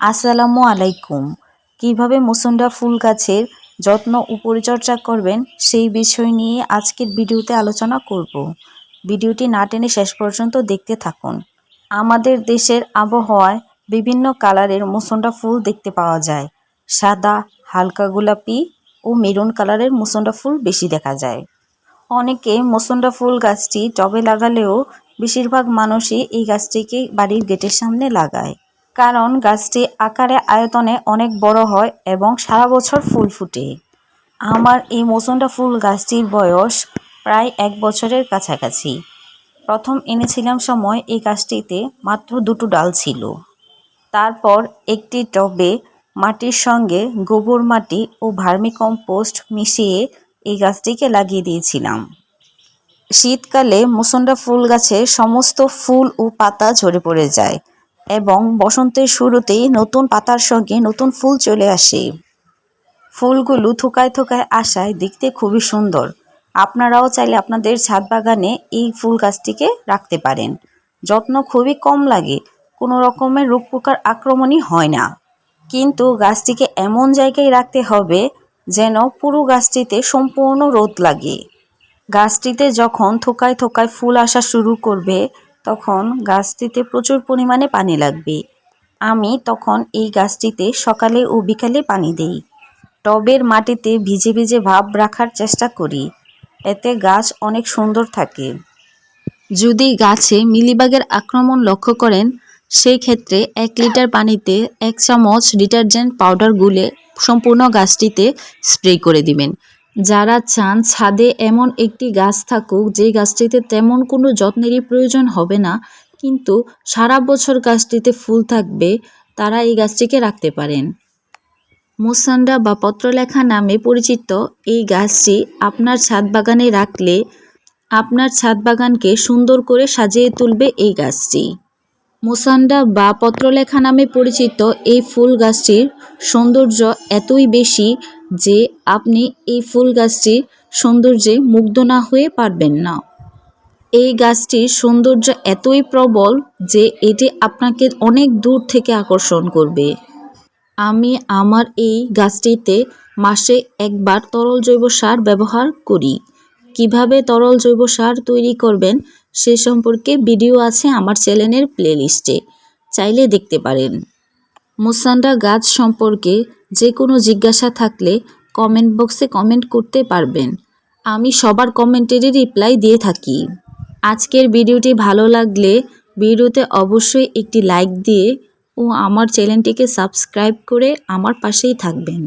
আসসালামু আলাইকুম। কীভাবে মুসুন্ডা ফুল গাছের যত্ন ও পরিচর্যা করবেন সেই বিষয় নিয়ে আজকের ভিডিওতে আলোচনা করব। ভিডিওটি না টেনে শেষ পর্যন্ত দেখতে থাকুন। আমাদের দেশের আবহাওয়ায় বিভিন্ন কালারের মুসুন্ডা ফুল দেখতে পাওয়া যায়। সাদা, হালকা গোলাপি ও মেরুন কালারের মুসুন্ডা ফুল বেশি দেখা যায়। অনেকে মুসুন্ডা ফুল গাছটি টবে লাগালেও বেশিরভাগ মানুষই এই গাছটিকে বাড়ির গেটের সামনে লাগায়। কারণ গাছটি আকারে আয়তনে অনেক বড় হয় এবং সারা বছর ফুল ফুটে। আমার এই মৌসুমটা ফুল গাছটির বয়স প্রায় এক বছরের কাছাকাছি। প্রথম এনেছিলাম সময় এই গাছটিতে মাত্র দুটো ডাল ছিল। তারপর একটি টবে মাটির সঙ্গে গোবর মাটি ও ভার্মি কম্পোস্ট মিশিয়ে এই গাছটিকে লাগিয়ে দিয়েছিলাম। শীতকালে মুসন্ডা ফুল গাছে সমস্ত ফুল ও পাতা ঝরে পড়ে যায়। এবং বসন্তের শুরুতেই নতুন পাতার সঙ্গে নতুন ফুল চলে আসে। ফুলগুলো থোকায় থোকায় আসায় দেখতে খুবই সুন্দর। আপনারাও চাইলে আপনাদের ছাদ বাগানে এই ফুল গাছটিকে রাখতে পারেন। যত্ন খুবই কম লাগে, কোনো রকমের রোগ পোকার আক্রমণই হয় না। কিন্তু গাছটিকে এমন জায়গায় রাখতে হবে যেন পুরো গাছটিতে সম্পূর্ণ রোদ লাগে। গাছটিতে যখন থোকায় থোকায় ফুল আসা শুরু করবে তখন গাছটিতে প্রচুর পরিমাণে পানি লাগবে। আমি তখন এই গাছটিতে সকালে ও বিকালে পানি দেই। টবের মাটিতে ভিজে ভিজে ভাব রাখার চেষ্টা করি। এতে গাছ অনেক সুন্দর থাকে। যদি গাছে মিলিবাগের আক্রমণ লক্ষ্য করেন, সেই ক্ষেত্রে এক লিটার পানিতে এক চামচ ডিটারজেন্ট পাউডার গুলে সম্পূর্ণ গাছটিতে স্প্রে করে দিবেন। যারা চান ছাদে এমন একটি গাছ থাকুক, যে গাছটিতে তেমন কোনো যত্নেরই প্রয়োজন হবে না, কিন্তু সারা বছর গাছটিতে ফুল থাকবে, তারা এই গাছটিকে রাখতে পারেন। মুসান্ডা বা পত্রলেখা নামে পরিচিত এই গাছটি আপনার ছাদ বাগানে রাখলে আপনার ছাদ বাগানকে সুন্দর করে সাজিয়ে তুলবে এই গাছটি। মুসান্ডা বা পত্রলেখা নামে পরিচিত এই ফুল গাছটির সৌন্দর্য এতই বেশি যে আপনি এই ফুল গাছটির সৌন্দর্যে মুগ্ধ না হয়ে পারবেন না। এই গাছটির সৌন্দর্য এতই প্রবল যে এটি আপনাকে অনেক দূর থেকে আকর্ষণ করবে। আমি আমার এই গাছটিতে মাসে একবার তরল জৈব সার ব্যবহার করি। কীভাবে তরল জৈব সার তৈরি করবেন সে সম্পর্কে ভিডিও আছে আমার চ্যানেলের প্লেলিস্টে। চাইলে দেখতে পারেন। মুসান্ডা গাছ সম্পর্কে যে কোনো জিজ্ঞাসা থাকলে কমেন্ট বক্সে কমেন্ট করতে পারবেন। আমি সবার কমেন্টেরই রিপ্লাই দিয়ে থাকি। আজকের ভিডিওটি ভালো লাগলে ভিডিওতে অবশ্যই একটি লাইক দিয়ে ও আমার চ্যানেলটিকে সাবস্ক্রাইব করে আমার পাশেই থাকবেন।